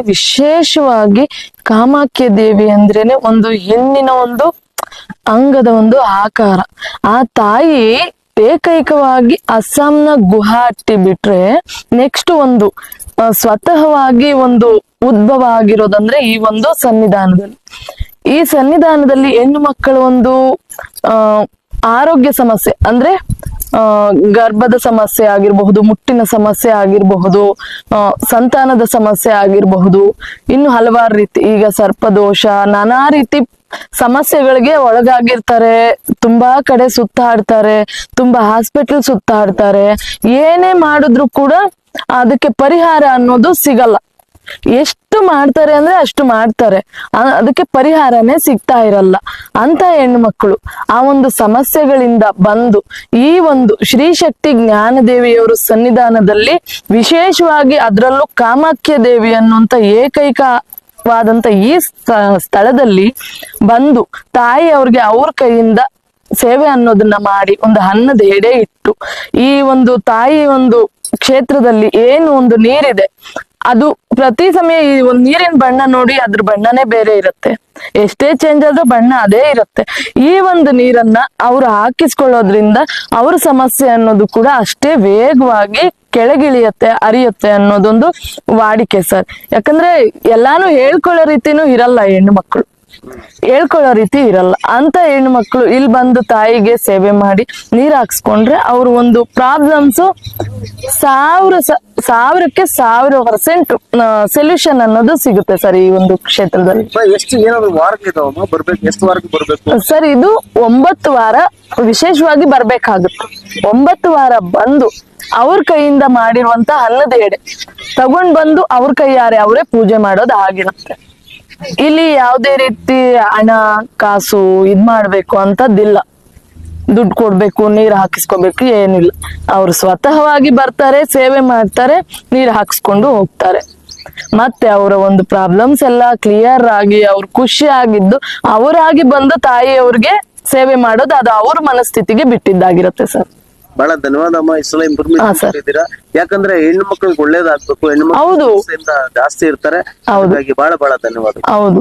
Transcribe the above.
ವಿಶೇಷವಾಗಿ ಕಾಮಾಖ್ಯ ದೇವಿ ಅಂದ್ರೇನೆ ಒಂದು ಹೆಣ್ಣಿನ ಒಂದು ಅಂಗದ ಒಂದು ಆಕಾರ. ಆ ತಾಯಿ ಏಕೈಕವಾಗಿ ಅಸ್ಸಾಂನ ಗುವಾಹಟಿ ಬಿಟ್ರೆ ನೆಕ್ಸ್ಟ್ ಒಂದು ಸ್ವತಃವಾಗಿ ಒಂದು ಉದ್ಭವ ಆಗಿರೋದಂದ್ರೆ ಈ ಒಂದು ಸನ್ನಿಧಾನದಲ್ಲಿ. ಈ ಸನ್ನಿಧಾನದಲ್ಲಿ ಹೆಣ್ಣು ಮಕ್ಕಳ ಒಂದು ಆರೋಗ್ಯ ಸಮಸ್ಯೆ ಅಂದ್ರೆ ಗರ್ಭದ ಸಮಸ್ಯೆ ಆಗಿರಬಹುದು, ಮುಟ್ಟಿನ ಸಮಸ್ಯೆ ಆಗಿರಬಹುದು ಸಂತಾನದ ಸಮಸ್ಯೆ ಆಗಿರಬಹುದು, ಇನ್ನು ಹಲವಾರು ರೀತಿ, ಈಗ ಸರ್ಪದೋಷ, ನಾನಾ ರೀತಿ ಸಮಸ್ಯೆಗಳಿಗೆ ಒಳಗಾಗಿರ್ತಾರೆ, ತುಂಬಾ ಕಡೆ ಸುತ್ತಾಡ್ತಾರೆ, ತುಂಬಾ ಹಾಸ್ಪಿಟಲ್ ಸುತ್ತಾಡ್ತಾರೆ, ಏನೇ ಮಾಡಿದ್ರು ಕೂಡ ಅದಕ್ಕೆ ಪರಿಹಾರ ಅನ್ನೋದು ಸಿಗಲ್ಲ. ಎಷ್ಟು ಮಾಡ್ತಾರೆ ಅಂದ್ರೆ ಅಷ್ಟು ಮಾಡ್ತಾರೆ. ಅದಕ್ಕೆ ಪರಿಹಾರನೇ ಸಿಗ್ತಾ ಇರಲ್ಲ. ಅಂತ ಹೆಣ್ಮಕ್ಳು, ಆ ಒಂದು ಸಮಸ್ಯೆಗಳಿಂದ ಬಂದು, ಈ ಒಂದು ಶ್ರೀ ಶಕ್ತಿ ಜ್ಞಾನದೇವಿಯವರು ಸನ್ನಿಧಾನದಲ್ಲಿ ವಿಶೇಷವಾಗಿ ಅದರಲ್ಲೂ ಕಾಮಾಖ್ಯ ದೇವಿ ಅನ್ನುವಂತ ಏಕೈಕವಾದಂತ ಈ ಸ್ಥ- ಸ್ಥಳದಲ್ಲಿ ಬಂದು ತಾಯಿ ಅವ್ರಿಗೆ ಅವ್ರ ಕೈಯಿಂದ ಸೇವೆ ಅನ್ನೋದನ್ನ ಮಾಡಿ ಒಂದು ಅನ್ನದ ಎಡೆ ಇಟ್ಟು, ಈ ಒಂದು ತಾಯಿ ಒಂದು ಕ್ಷೇತ್ರದಲ್ಲಿ ಏನು ಒಂದು ನೀರಿದೆ ಅದು ಪ್ರತಿ ಸಮಯ ಈ ಒಂದ್ ನೀರಿನ ಬಣ್ಣ ನೋಡಿ ಅದ್ರ ಬಣ್ಣನೇ ಬೇರೆ ಇರುತ್ತೆ. ಎಷ್ಟೇ ಚೇಂಜ್ ಆದ್ರೂ ಬಣ್ಣ ಅದೇ ಇರುತ್ತೆ. ಈ ಒಂದು ನೀರನ್ನ ಅವ್ರು ಹಾಕಿಸ್ಕೊಳ್ಳೋದ್ರಿಂದ ಅವ್ರ ಸಮಸ್ಯೆ ಅನ್ನೋದು ಕೂಡ ಅಷ್ಟೇ ವೇಗವಾಗಿ ಕೆಳಗಿಳಿಯತ್ತೆ, ಅರಿಯುತ್ತೆ ಅನ್ನೋದೊಂದು ವಾಡಿಕೆ ಸರ್. ಯಾಕಂದ್ರೆ ಎಲ್ಲಾನು ಹೇಳ್ಕೊಳ್ಳೋ ರೀತಿನೂ ಇರಲ್ಲ ಹೆಣ್ಣು ಮಕ್ಕಳು ಹೇಳ್ಕೊಳ್ಳೋ ರೀತಿ ಇರಲ್ಲ. ಅಂತ ಹೆಣ್ಣು ಮಕ್ಕಳು ಇಲ್ಲಿ ಬಂದು ತಾಯಿಗೆ ಸೇವೆ ಮಾಡಿ ನೀರ್ ಹಾಕ್ಸ್ಕೊಂಡ್ರೆ ಅವ್ರ ಒಂದು ಪ್ರಾಬ್ಲಮ್ಸ್ ಸಾವಿರ ಸಾವಿರಕ್ಕೆ ಸಾವಿರ ಪರ್ಸೆಂಟ್ ಸೊಲ್ಯೂಷನ್ ಅನ್ನೋದು ಸಿಗುತ್ತೆ ಸರ್ ಈ ಒಂದು ಕ್ಷೇತ್ರದಲ್ಲಿ. ಸರ್ ಇದು ಒಂಬತ್ತು ವಾರ ವಿಶೇಷವಾಗಿ ಬರ್ಬೇಕಾಗುತ್ತೆ. ಒಂಬತ್ತು ವಾರ ಬಂದು ಅವ್ರ ಕೈಯಿಂದ ಮಾಡಿರುವಂತ ಅನ್ನದ ಎಡೆ ತಗೊಂಡ್ ಬಂದು ಅವ್ರ ಕೈಯಾರೆ ಅವರೇ ಪೂಜೆ ಮಾಡೋದು ಆಗಿರುತ್ತೆ. ಇಲ್ಲಿ ಯಾವುದೇ ರೀತಿ ಹಣ, ಕಾಸು ಇದ್ ಮಾಡ್ಬೇಕು ಅಂತದ್ದಿಲ್ಲ. ದುಡ್ಡು ಕೊಡ್ಬೇಕು, ನೀರ್ ಹಾಕಿಸ್ಕೊಬೇಕು ಏನಿಲ್ಲ. ಅವ್ರು ಸ್ವತಃವಾಗಿ ಬರ್ತಾರೆ, ಸೇವೆ ಮಾಡ್ತಾರೆ, ನೀರ್ ಹಾಕಿಸ್ಕೊಂಡು ಹೋಗ್ತಾರೆ. ಮತ್ತೆ ಅವರ ಒಂದು ಪ್ರಾಬ್ಲಮ್ಸ್ ಎಲ್ಲ ಕ್ಲಿಯರ್ ಆಗಿ ಅವ್ರು ಖುಷಿ ಆಗಿದ್ದು ಅವರಾಗಿ ಬಂದ ತಾಯಿ ಅವ್ರಿಗೆ ಸೇವೆ ಮಾಡೋದು ಅದು ಅವ್ರ ಮನಸ್ಥಿತಿಗೆ ಬಿಟ್ಟಿದ್ದಾಗಿರುತ್ತೆ ಸರ್. ಬಹಳ ಧನ್ಯವಾದ ಸಲ ಹಾ, ಇಂಪ್ರೂವ್ಮೆಂಟ್. ಮಾಡಿದ್ದೀರಾ ಯಾಕಂದ್ರೆ ಹೆಣ್ಣು ಮಕ್ಕಳಿಗೆ ಒಳ್ಳೇದಾಗ್ಬೇಕು ಹೆಣ್ಣು. ಮಕ್ಕಳು ಜಾಸ್ತಿ ಇರ್ತಾರೆ. ಹಾಗಾಗಿ ಬಹಳ ಬಹಳ ಧನ್ಯವಾದ ಹೌದು